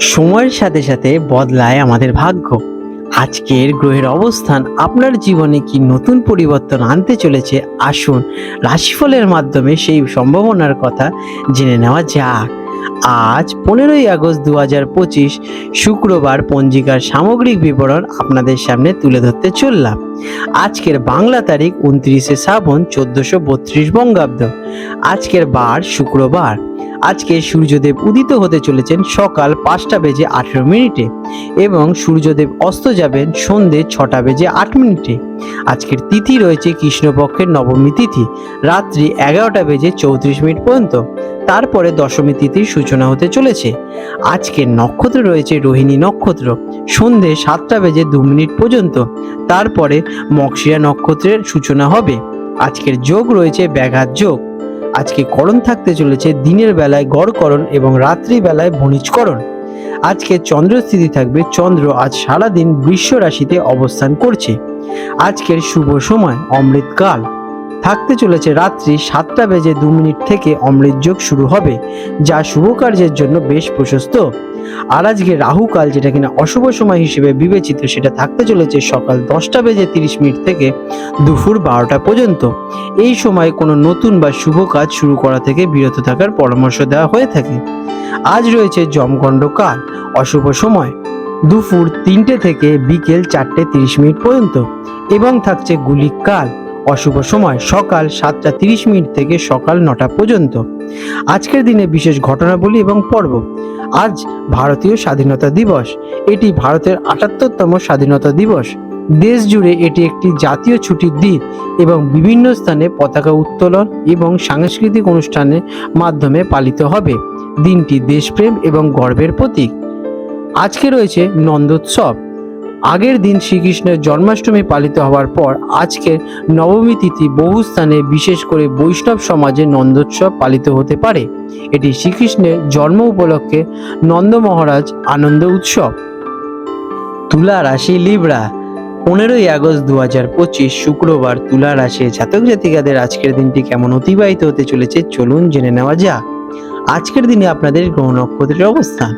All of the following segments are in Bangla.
সময়ের সাথে সাথে বদলায় আমাদের ভাগ্য। আজকের গ্রহের অবস্থান আপনার জীবনে কি নতুন পরিবর্তন আনতে চলেছে? আসুন রাশিফলের মাধ্যমে সেই সম্ভাবনার কথা জেনে নেওয়া যাক। আজ পনেরোই আগস্ট দু হাজার পঁচিশ, শুক্রবার পঞ্জিকার সামগ্রিক বিবরণ আপনাদের সামনে তুলে ধরতে চললাম। আজকের বাংলা তারিখ উনত্রিশে শ্রাবণ চোদ্দশো বত্রিশ বঙ্গাব্দ। আজকের বার শুক্রবার। আজকে সূর্যদেব উদিত হতে চলেছেন সকাল পাঁচটা বেজে আঠেরো মিনিটে এবং সূর্যদেব অস্ত যাবেন সন্ধে ছটা বেজে আট মিনিটে। আজকের তিথি রয়েছে কৃষ্ণপক্ষের নবমী তিথি, রাত্রি এগারোটা বেজে চৌত্রিশ মিনিট পর্যন্ত। তারপরে দশমী তিথির সূচনা হতে চলেছে। আজকের নক্ষত্র রয়েছে রোহিণী নক্ষত্র, সন্ধে সাতটা বেজে দু মিনিট পর্যন্ত। তারপরে মক্সিয়া নক্ষত্রের সূচনা হবে। আজকের যোগ রয়েছে ব্যাঘাত যোগ। আজকে করণ থাকতে চলেছে দিনের বেলায় গড়করণ এবং রাত্রিবেলায় ভণিজকরণ আজকে চন্দ্রস্থিতি থাকবে চন্দ্র আজ সারাদিন বিশ্ব রাশিতে অবস্থান করছে। আজকের শুভ সময় অমৃতকাল। থাকতে চলেছে রাত্রি সাতটা বেজে দু মিনিট থেকে অমৃত যোগ শুরু হবে, যা শুভ কার্যের জন্য বেশ প্রশস্ত। আর আজকে রাহুকাল যেটা কিনা অশুভ সময় হিসেবে বিবেচিত, সেটা থাকতে চলেছে সকাল দশটা বেজে তিরিশ মিনিট থেকে দুপুর বারোটা পর্যন্ত। এই সময় কোনো নতুন বা শুভ কাজ শুরু করা থেকে বিরত থাকার পরামর্শ দেওয়া হয়ে থাকে। আজ রয়েছে জমগণ্ড কাল, অশুভ সময়, দুপুর তিনটে থেকে বিকেল চারটে তিরিশ মিনিট পর্যন্ত, এবং থাকছে গুলিক কাল। অশুভ সময় সকাল সাতটা তিরিশ মিনিট থেকে সকাল নটা পর্যন্ত। আজকের দিনে বিশেষ ঘটনাবলী এবং পর্ব। আজ ভারতীয় স্বাধীনতা দিবস। এটি ভারতের আটাত্তরতম স্বাধীনতা দিবস। দেশ জুড়ে এটি একটি জাতীয় ছুটির দিন এবং বিভিন্ন স্থানে পতাকা উত্তোলন এবং সাংস্কৃতিক অনুষ্ঠানের মাধ্যমে পালিত হবে। দিনটি দেশপ্রেম এবং গর্বের প্রতীক। আজকে রয়েছে নন্দোৎসব। আগের দিন শ্রীকৃষ্ণের জন্মাষ্টমী পালিত হওয়ার পর আজকে নবমী তিথি বহু স্থানে বিশেষ করে বৈষ্ণব সমাজে নন্দোৎসব পালিত হতে পারে। এটি শ্রীকৃষ্ণের জন্ম উপলক্ষে নন্দ মহারাজ আনন্দ উৎসব। তুলা রাশি লিব্রা, পনেরোই আগস্ট দু হাজার পঁচিশ শুক্রবার তুলা রাশির জাতক জাতিকাদের আজকের দিনটি কেমন অতিবাহিত হতে চলেছে চলুন জেনে নেওয়া যাক। আজকের দিনে আপনাদের গ্রহ নক্ষত্রের অবস্থান।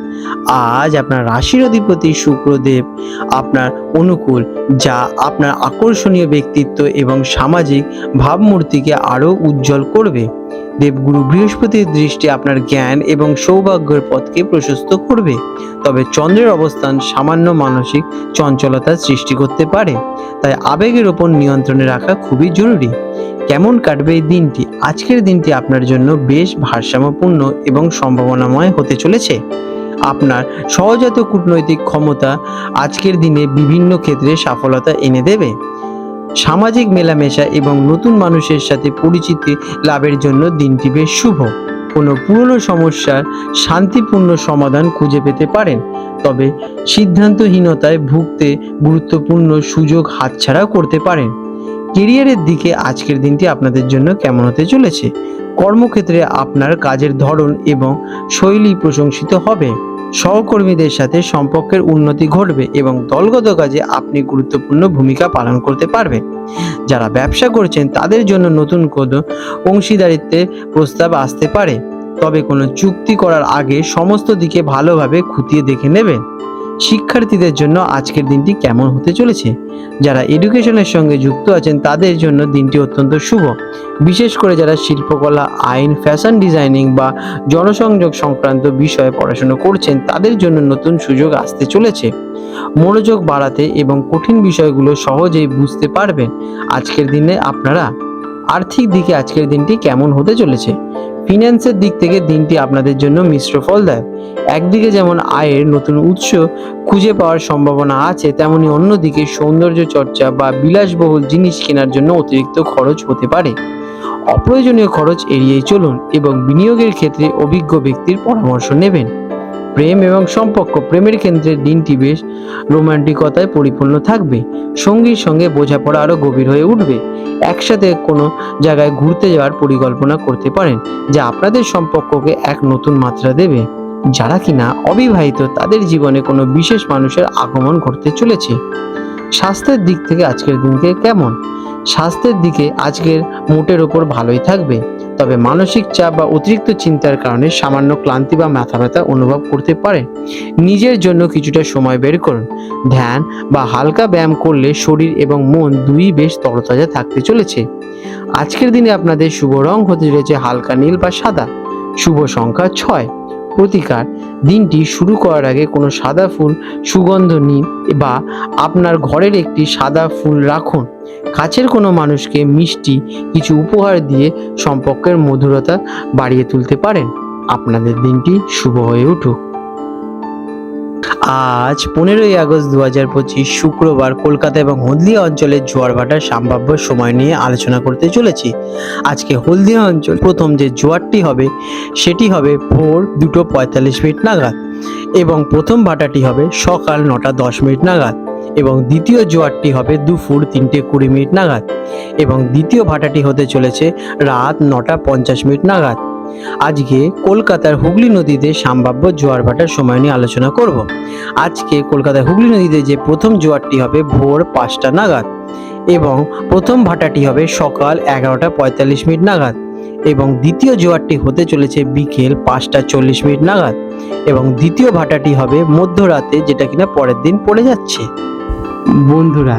আজ আপনার রাশির অধিপতি শুক্রদেব আপনার অনুকূল, যা আপনার আকর্ষণীয় ব্যক্তিত্ব এবং সামাজিক ভাবমূর্তিকে আরও উজ্জ্বল করবে। দেবগুরু বৃহস্পতির দৃষ্টি আপনার জ্ঞান এবং সৌভাগ্যের পথকে প্রশস্ত করবে। তবে চন্দ্রের অবস্থান সামান্য মানসিক চঞ্চলতার সৃষ্টি করতে পারে। তাই আবেগের ওপর নিয়ন্ত্রণে রাখা খুবই জরুরি। কেমন কাটবে এই দিনটি? আজকের দিনটি আপনার জন্য বেশ ভারসাম্যপূর্ণ এবং সম্ভাবনাময় হতে চলেছে। আপনার সহজাত কূটনৈতিক ক্ষমতা আজকের দিনে বিভিন্ন ক্ষেত্রে সফলতা এনে দেবে। সামাজিক মেলামেশা এবং নতুন মানুষের সাথে পরিচিতি লাভের জন্য দিনটি বেশ শুভ। কোনো পুরনো সমস্যার শান্তিপূর্ণ সমাধান খুঁজে পেতে পারেন, তবে সিদ্ধান্তহীনতায় ভুগতে গুরুত্বপূর্ণ সুযোগ হাতছাড়া করতে পারেন। কেরিয়ারের দিকে আজকের দিনটি আপনাদের জন্য কেমন হতে চলেছে? কর্মক্ষেত্রে আপনার কাজের ধরন এবং শৈলী প্রশংসিত হবে। সহকর্মীদের সাথে সম্পর্কের উন্নতি ঘটবে এবং দলগত কাজে আপনি গুরুত্বপূর্ণ ভূমিকা পালন করতে পারবেন। যারা ব্যবসা করছেন, তাদের জন্য নতুন কোনো অংশীদারিত্বের প্রস্তাব আসতে পারে। তবে কোনো চুক্তি করার আগে সমস্ত দিকে ভালোভাবে খুঁটিয়ে দেখে নেবেন। শিক্ষার্থীদের জন্য আজকের দিনটি কেমন হতে চলেছে? যারা এডুকেশনের সঙ্গে যুক্ত আছেন, তাদের জন্য দিনটি অত্যন্ত শুভ। বিশেষ করে যারা শিল্পকলা, আইন, ফ্যাশন ডিজাইনিং বা জনসংযোগ সংক্রান্ত বিষয়ে পড়াশুনো করছেন, তাদের জন্য নতুন সুযোগ আসতে চলেছে। মনোযোগ বাড়াতে এবং কঠিন বিষয়গুলো সহজেই বুঝতে পারবেন আজকের দিনে আপনারা। আর্থিক দিকে আজকের দিনটি কেমন হতে চলেছে? ফিন্যান্সের দিক থেকে দিনটি আপনাদের জন্য মিশ্র ফল দেয়। একদিকে যেমন আয়ের নতুন উৎস খুঁজে পাওয়ার সম্ভাবনা আছে, তেমনি অন্যদিকে সৌন্দর্য চর্চা বা বিলাসবহুল জিনিস কেনার জন্য অতিরিক্ত খরচ হতে পারে। অপ্রয়োজনীয় খরচ এড়িয়ে চলুন এবং বিনিয়োগের ক্ষেত্রে অভিজ্ঞ ব্যক্তির পরামর্শ নেবেন। প্রেম এবং সম্পর্ক, প্রেমের ক্ষেত্রে দিনটি বেশ রোমান্টিকতায় পরিপূর্ণ থাকবে। সঙ্গীর সঙ্গে বোঝাপড়া আরও গভীর হয়ে উঠবে। একসাথে কোনো জায়গায় ঘুরতে যাওয়ার পরিকল্পনা করতে পারেন, যা আপনাদের সম্পর্ককে এক নতুন মাত্রা দেবে। যারা কিনা অবিবাহিত তাদের জীবনে কোনো বিশেষ মানুষের আগমন ঘটতে চলেছে। স্বাস্থ্যের দিক থেকে আজকের দিনকে কেমন? স্বাস্থ্যের দিকে আজকের মোটের ওপর ভালোই থাকবে। তবে মানসিক চাপ বা অতিরিক্ত চিন্তার কারণে সামান্য ক্লান্তি বা মাথা ব্যথা অনুভব করতে পারে। নিজের জন্য কিছুটা সময় বের করুন। ধ্যান বা হালকা ব্যায়াম করলে শরীর এবং মন দুই বেশ তরতাজা থাকতে চলেছে। আজকের দিনে আপনাদের শুভ রং হতে চলেছে হালকা নীল বা সাদা। শুভ সংখ্যা ছয়। প্রতিকার। দিনটি শুরু করার আগে কোনো সাদা ফুল, সুগন্ধ নিন বা আপনার ঘরের একটি সাদা ফুল রাখুন। কাছের কোনো মানুষকে মিষ্টি কিছু উপহার দিয়ে সম্পর্কের মধুরতা বাড়িয়ে তুলতে পারেন। আপনাদের দিনটি শুভ হয়ে উঠুক। আজ পনেরোই আগস্ট দু হাজার পঁচিশ শুক্রবার কলকাতা এবং হলদিয়া অঞ্চলের জোয়ার ভাটার সম্ভাব্য সময় নিয়ে আলোচনা করতে চলেছি। আজকে হলদিয়া অঞ্চল প্রথম যে জোয়ারটি হবে, সেটি হবে ভোর দুটো পঁয়তাল্লিশ মিনিট নাগাদ এবং প্রথম ভাটাটি হবে সকাল নটা দশ মিনিট নাগাদ এবং দ্বিতীয় জোয়ারটি হবে দুপুর তিনটে কুড়ি মিনিট নাগাদ এবং দ্বিতীয় ভাটাটি হতে চলেছে রাত নটা পঞ্চাশ মিনিট নাগাদ। আজকে কলকাতার হুগলি নদীতে সম্ভাব্য জোয়ার ভাটার সময় নিয়ে আলোচনা করব। আজকে কলকাতার হুগলি নদীতে যে প্রথম জোয়ারটি হবে ভোর পাঁচটা নাগাদ এবং প্রথম ভাটাটি হবে সকাল এগারোটা পঁয়তাল্লিশ মিনিট নাগাদ এবং দ্বিতীয় জোয়ারটি হতে চলেছে বিকেল পাঁচটা চল্লিশ মিনিট নাগাদ এবং দ্বিতীয় ভাটাটি হবে মধ্যরাতে যেটা কিনা পরের দিন পড়ে যাচ্ছে। বন্ধুরা